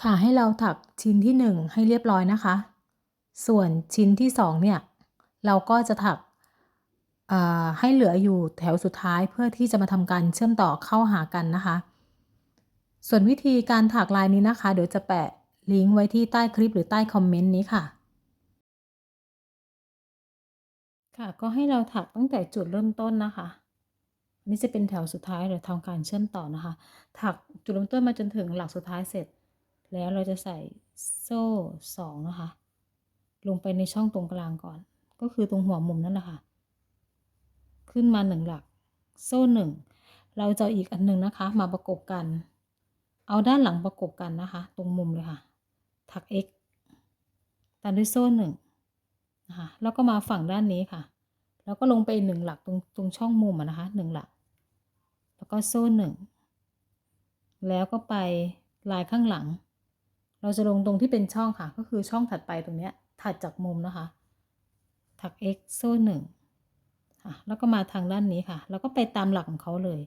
ค่ะให้เราถักชิ้นที่ 1 ให้เรียบร้อยนะคะ ส่วนชิ้นที่ 2 เนี่ย เราก็จะถักให้เหลืออยู่แถวสุดท้ายเพื่อที่จะมาทำการเชื่อมต่อเข้าหากันนะคะ ส่วนวิธีการถักลายนี้นะคะ เดี๋ยวจะแปะลิงก์ไว้ที่ใต้คลิปหรือใต้คอมเมนต์นี้ค่ะค่ะก็ให้เราถักตั้งแต่จุดเริ่มต้นนะคะนนี้จะเป็นแถวสุดท้ายเดี๋ยวทำการเชื่อมต่อนะคะ ถักจุดเริ่มต้นมาจนถึงหลักสุดท้ายเสร็จ แล้วเราจะใส่โซ่สองนะคะ ลงไปในช่องตรงกลางก่อน ก็คือตรงหัวมุมนั่นแหละค่ะ ขึ้นมาหนึ่งหลัก โซ่หนึ่ง เราจะอีกอันหนึ่งนะคะ มาประกบกัน เอาด้านหลังประกบกันนะคะ ตรงมุมเลยค่ะ ถัก x ตามด้วยโซ่หนึ่งนะคะ แล้วก็มาฝั่งด้านนี้ค่ะ แล้วก็ลงไปหนึ่งหลักตรงตรงช่องมุมนะคะหนึ่งหลัก แล้วก็โซ่หนึ่ง แล้วก็ไปลายข้างหลัง เราจะลงตรงที่เป็นช่องค่ะ ก็คือช่องถัดไปตรงนี้ถัดจากมุมนะคะ ถัก x โซ่หนึ่งค่ะแล้วก็มาทางด้านนี้ค่ะ แล้วก็ไปตามหลักของเขาเลย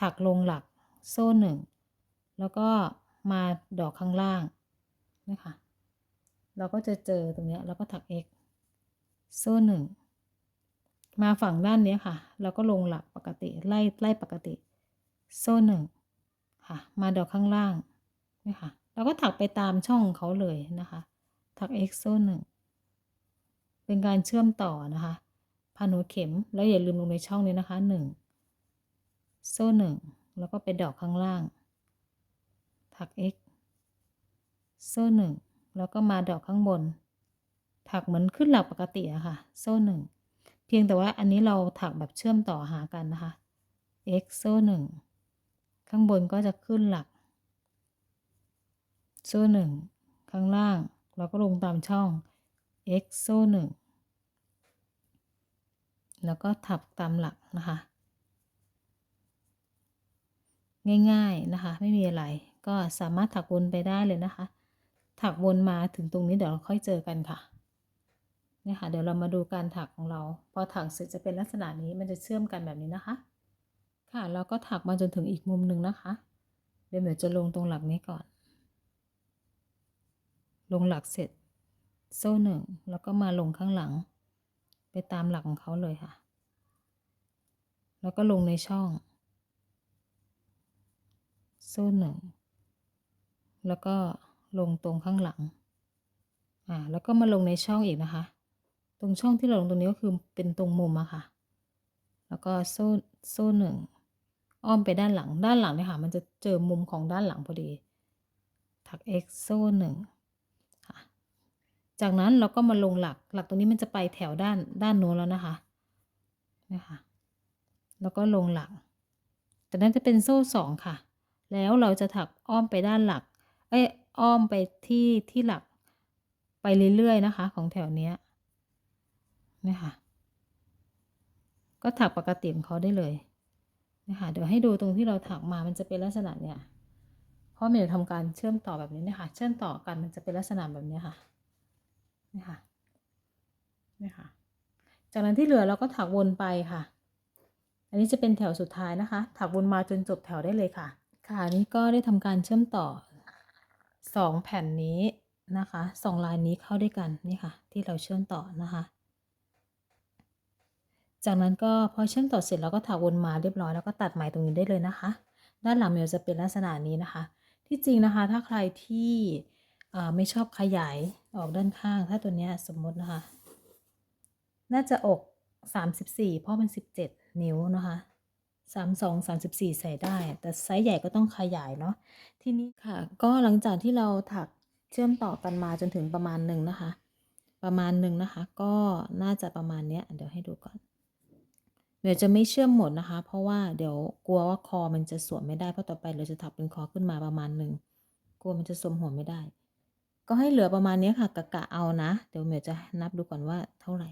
ถักลงหลักโซ่หนึ่งแล้วก็มาดอกข้างล่างนะคะเราก็จะเจอตรงนี้แล้วก็ถัก x โซ่หนึ่งมาฝั่งด้านนี้ค่ะเราก็ลงหลักปกติไล่ไล่ปกติ โซ่หนึ่งค่ะ มาดอกข้างล่างนี่ค่ะ เราก็ถักไปตามช่องเขาเลยนะคะ ถัก x โซ่หนึ่งเป็นการเชื่อมต่อนะคะพันหัวเข็มแล้วอย่าลืมลงในช่องนี้นะคะหนึ่งโซ่หนึ่งแล้วก็ไปดอกข้างล่าง ถัก x โซ่หนึ่งแล้วก็มาดอกข้างบน ถักเหมือนขึ้นหลักปกติอะค่ะ โซ่หนึ่งเพียงแต่ว่าอันนี้เราถักแบบเชื่อมต่อหากันนะคะ x โซ่หนึ่งข้างบนก็จะขึ้นหลัก โซ่หนึ่งข้างล่าง เราก็ลงตามช่อง x โซ่หนึ่งแล้วก็ถักตามหลักนะคะ ง่ายๆนะคะ ไม่มีอะไรก็สามารถถักวนไปได้เลยนะคะ ถักวนมาถึงตรงนี้เดี๋ยวเราค่อยเจอกันค่ะนี่ค่ะ เดี๋ยวเรามาดูการถักของเรา พอถักเสร็จจะเป็นลักษณะนี้มันจะเชื่อมกันแบบนี้นะคะ ค่ะแล้วก็ถักมาจนถึงอีกมุมหนึ่งนะคะ เดี๋ยวเดี๋ยวจะลงตรงหลักนี้ก่อน ลงหลักเสร็จ โซ่หนึ่งแล้วก็มาลงข้างหลัง ไปตามหลักของเขาเลยค่ะ แล้วก็ลงในช่อง โซ่หนึ่งแล้วก็ลงตรงข้างหลัง อ่า แล้วก็มาลงในช่องอีกนะคะ ตรงช่องที่เราลงตรงนี้ก็คือเป็นตรงมุมอะค่ะ แล้วก็โซ่โซ่หนึ่งอ้อมไปด้านหลัง ด้านหลังเนี่ยค่ะ มันจะเจอมุมของด้านหลังพอดี ถัก x โซ่หนึ่ง จากนั้นเราก็มาลงหลัก หลักตรงนี้มันจะไปแถวด้านด้านโน้นแล้วนะคะนะคะแล้วก็ลงหลัก แต่นั้นจะเป็นโซ่สองค่ะ แล้วเราจะถักอ้อมไปด้านหลัก เอ้ยอ้อมไปที่ที่หลักไปเรื่อยๆนะคะ ของแถวเนี้ยนี่ค่ะก็ถักปกติของเขาได้เลยนะคะเดี๋ยวให้ดูตรงที่เราถักมามันจะเป็นลักษณะเนี้ยเพราะเมย์ทำการเชื่อมต่อแบบนี้นะคะ เชื่อมต่อกันมันจะเป็นลักษณะแบบนี้ค่ะ นี่ค่ะนี่ค่ะ จากนั้นที่เหลือเราก็ถักวนไปค่ะ อันนี้จะเป็นแถวสุดท้ายนะคะ ถักวนมาจนจบแถวได้เลยค่ะ ค่ะนี่ก็ได้ทำการเชื่อมต่อสองแผ่นนี้นะคะสองลายนี้เข้าด้วยกันนี่ค่ะ ที่เราเชื่อมต่อนะคะ จากนั้นก็พอเชื่อมต่อเสร็จเราก็ถักวนมาเรียบร้อยแล้วก็ตัดไหมตรงนี้ได้เลยนะคะ ด้านหลังเมลจะเป็นลักษณะนี้นะคะ ที่จริงนะคะ ถ้าใครที่ ไม่ชอบขยายออกด้านข้าง ถ้าตัวนี้สมมตินะคะ น่าจะอก 34 เพราะมัน 17 นิ้วนะคะ32 34ใส่ได้ แต่ไซส์ใหญ่ก็ต้องขยายเนาะทีนี้ค่ะ ก็หลังจากที่เราถักเชื่อมต่อกันมาจนถึงประมาณหนึ่งนะคะ ประมาณหนึ่งนะคะ ก็น่าจะประมาณเนี้ย เดี๋ยวให้ดูก่อน เดี๋ยวจะไม่เชื่อมหมดนะคะ เพราะว่าเดี๋ยวกลัวว่าคอมันจะสวมไม่ได้เพราะต่อไปเราจะถักเป็นคอขึ้นมาประมาณหนึ่งกลัวมันจะสวมหัวไม่ได้ ก็ให้เหลือประมาณนี้ค่ะกะกะเอานะ เดี๋ยวเมียจะนับดูก่อนว่าเท่าไหร่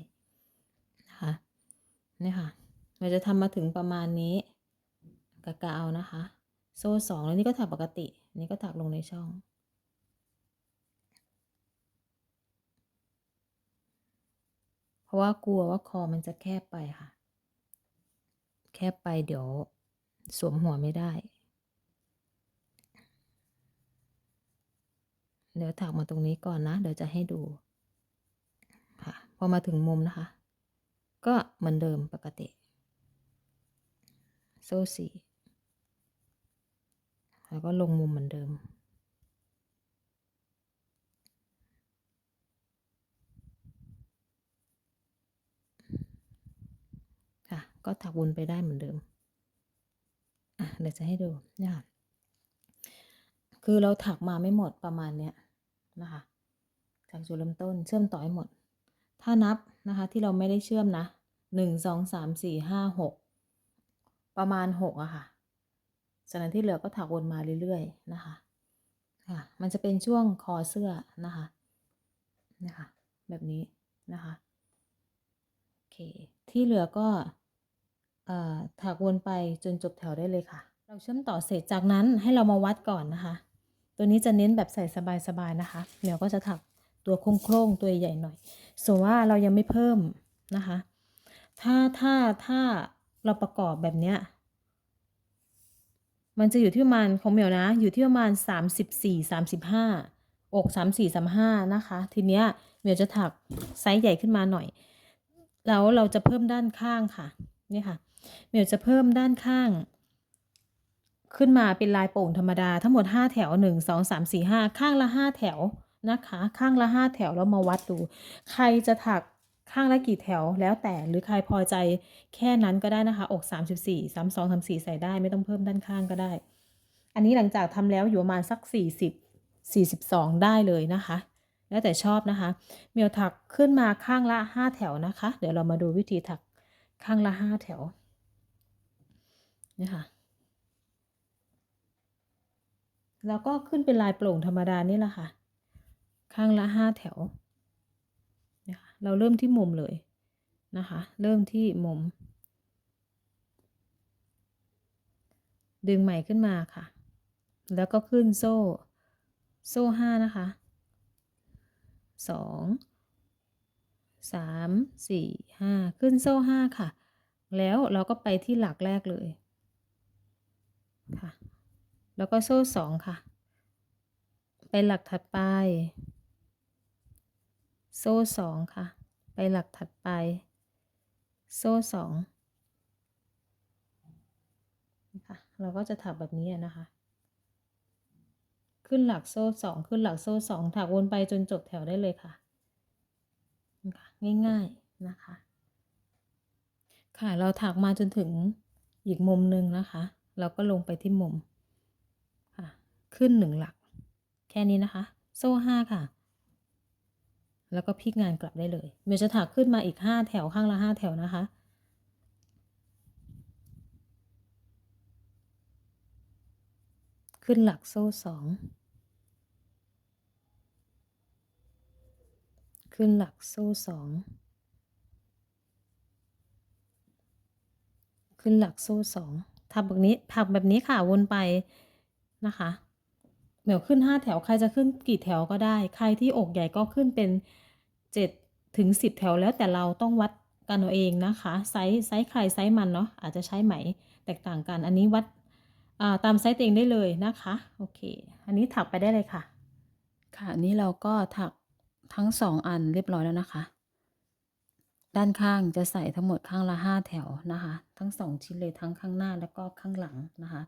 นะคะนี่ค่ะเมียจะทำมาถึงประมาณนี้กะกะเอานะคะ โซ่สองแล้วนี่ก็ถักปกติ นี่ก็ถักลงในช่องเพราะว่ากลัวว่าคอมันจะแคบไปค่ะ แคบไปเดี๋ยวสวมหัวไม่ได้ เดี๋ยวถักมาตรงนี้ก่อนนะ เดี๋ยวจะให้ดู ค่ะ พอมาถึงมุมนะคะ ก็เหมือนเดิมปกติ โซ่สี่แล้วก็ลงมุมเหมือนเดิม ค่ะ ก็ถักวนไปได้เหมือนเดิม อะ เดี๋ยวจะให้ดูเนี่ยค่ะคือเราถักมาไม่หมดประมาณเนี้ย นะคะ จากจุดเริ่มต้นเชื่อมต่อให้หมด ถ้านับนะคะที่เราไม่ได้เชื่อมนะหนึ่งสองสามสี่ห้าหกประมาณหกอะค่ะจากนั้นที่เหลือก็ถักวนมาเรื่อยๆนะคะค่ะ มันจะเป็นช่วงคอเสื้อนะคะนะคะแบบนี้นะคะโอเคที่เหลือก็เอ่อถักวนไปจนจบแถวได้เลยค่ะ เราเชื่อมต่อเสร็จจากนั้นให้เรามาวัดก่อนนะคะ ตัวนี้จะเน้นแบบใส่สบายๆนะคะเดี๋ยวก็จะถักตัวโค้งๆตัวใหญ่หน่อยส่วนว่าเรายังไม่เพิ่มนะคะ ถ้าถ้าถ้าเราประกอบแบบเนี้ยมันจะอยู่ที่ประมาณของเหมียวนะ อยู่ที่ประมาณ 34 35 อก 34 35 นะคะ ทีเนี้ยเหมียวจะถักไซส์ใหญ่ขึ้นมาหน่อย แล้วเราจะเพิ่มด้านข้างค่ะ นี่ค่ะ เหมียวจะเพิ่มด้านข้าง ขึ้นมาเป็นลายโป่งธรรมดาทั้งหมด 5 แถว 1 2 3 4 5 ข้างละ 5 แถวนะคะ ข้างละ 5 แถวแล้วมาวัดดู ใครจะถักข้างละกี่แถวแล้วแต่หรือใครพอใจแค่นั้นก็ได้นะคะ อก 34 32 34 ใส่ได้ไม่ต้องเพิ่มด้านข้างก็ได้ อันนี้หลังจากทำแล้วอยู่ประมาณสัก 40 42 ได้เลยนะคะ แล้วแต่ชอบนะคะ เมียวถักขึ้นมาข้างละ 5 แถวนะคะ เดี๋ยวเรามาดูวิธีถักข้างละ 5 แถวนี่ค่ะ แล้วก็ขึ้นเป็นลายโปร่งธรรมดานี่แหละค่ะ ข้างละห้าแถวนะคะเราเริ่มที่มุมเลยนะคะ เริ่มที่มุม ดึงใหม่ขึ้นมาค่ะ แล้วก็ขึ้นโซ่ โซ่ห้านะคะสองสามสี่ห้าขึ้นโซ่ห้าค่ะ แล้วเราก็ไปที่หลักแรกเลยค่ะ แล้วก็โซ่สองค่ะ ไปหลักถัดไป โซ่สองค่ะ ไปหลักถัดไป โซ่สองนะคะเราก็จะถักแบบนี้นะคะ ขึ้นหลักโซ่สองขึ้นหลักโซ่สองถักวนไปจนจบแถวได้เลยค่ะนะคะง่ายๆนะคะ ค่ะเราถักมาจนถึงอีกมุมหนึ่งนะคะ เราก็ลงไปที่มุม ขึ้นหนึ่งหลัก แค่นี้นะคะ โซ่ห้าค่ะ แล้วก็พลิกงานกลับได้เลยเมย์จะถักขึ้นมาอีกห้าแถวข้างละห้าแถวนะคะขึ้นหลักโซ่สอง ขึ้นหลักโซ่สอง ขึ้นหลักโซ่สองทำแบบนี้ถักแบบนี้ค่ะ วนไปนะคะ มียวขึ้นห้าแถว ใครจะขึ้นกี่แถวก็ได้ ใครที่อกใหญ่ก็ขึ้นเป็นเจ็ดถึงสิบแถวแล้วแต่เราต้องวัดกันเอาเองนะคะ ไซส์ไซส์ใครไซส์มันเนาะอาจจะใช้ไหมแตกต่างกัน อันนี้วัดตามไซส์เองได้เลยนะคะ โอเค อันนี้ถักไปได้เลยค่ะ ค่ะอันนี้เราก็ถักทั้งสองอันเรียบร้อยแล้วนะคะ ด้านข้างจะใส่ทั้งหมดข้างละห้าแถวนะคะ ทั้งสองชิ้นเลยทั้งข้างหน้าแล้วก็ข้างหลังนะคะ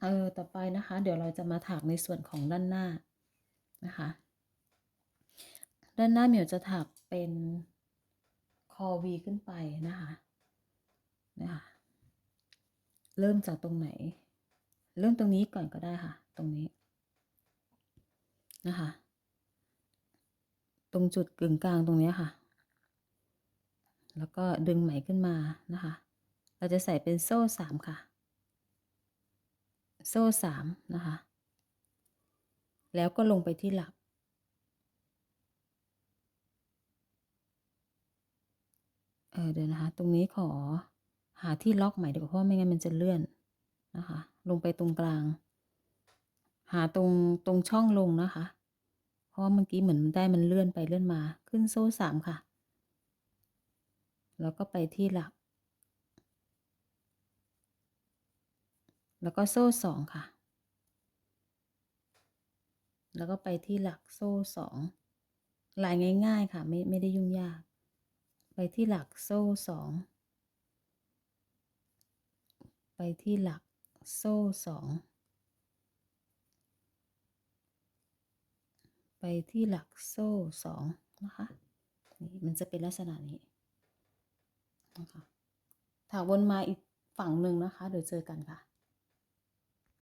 เออต่อไปนะคะ เดี๋ยวเราจะมาถักในส่วนของด้านหน้านะคะ ด้านหน้าเหมียวจะถักเป็นคอวีขึ้นไปนะคะนะคะเริ่มจากตรงไหน เริ่มตรงนี้ก่อนก็ได้ค่ะ ตรงนี้นะคะ ตรงจุดกึ่งกลางตรงนี้ค่ะ แล้วก็ดึงไหมขึ้นมานะคะ เราจะใส่เป็นโซ่สามค่ะ โซ่สามนะคะ แล้วก็ลงไปที่หลัก เออเดี๋ยวนะคะ ตรงนี้ขอหาที่ล็อกใหม่ดีกว่าเพราะไม่งั้นมันจะเลื่อนนะคะ ลงไปตรงกลาง หาตรงตรงช่องลงนะคะ เพราะว่าเมื่อกี้เหมือนมันได้มันเลื่อนไปเลื่อนมา ขึ้นโซ่สามค่ะ แล้วก็ไปที่หลัก แล้วก็โซ่สองค่ะ แล้วก็ไปที่หลักโซ่สองลายง่ายๆค่ะไม่ไม่ได้ยุ่งยาก ไปที่หลักโซ่สองไปที่หลักโซ่สองไปที่หลักโซ่สองนะคะนี่มันจะเป็นลักษณะนี้นะคะถักวนมาอีกฝั่งหนึ่งนะคะ เดี๋ยวเจอกันค่ะ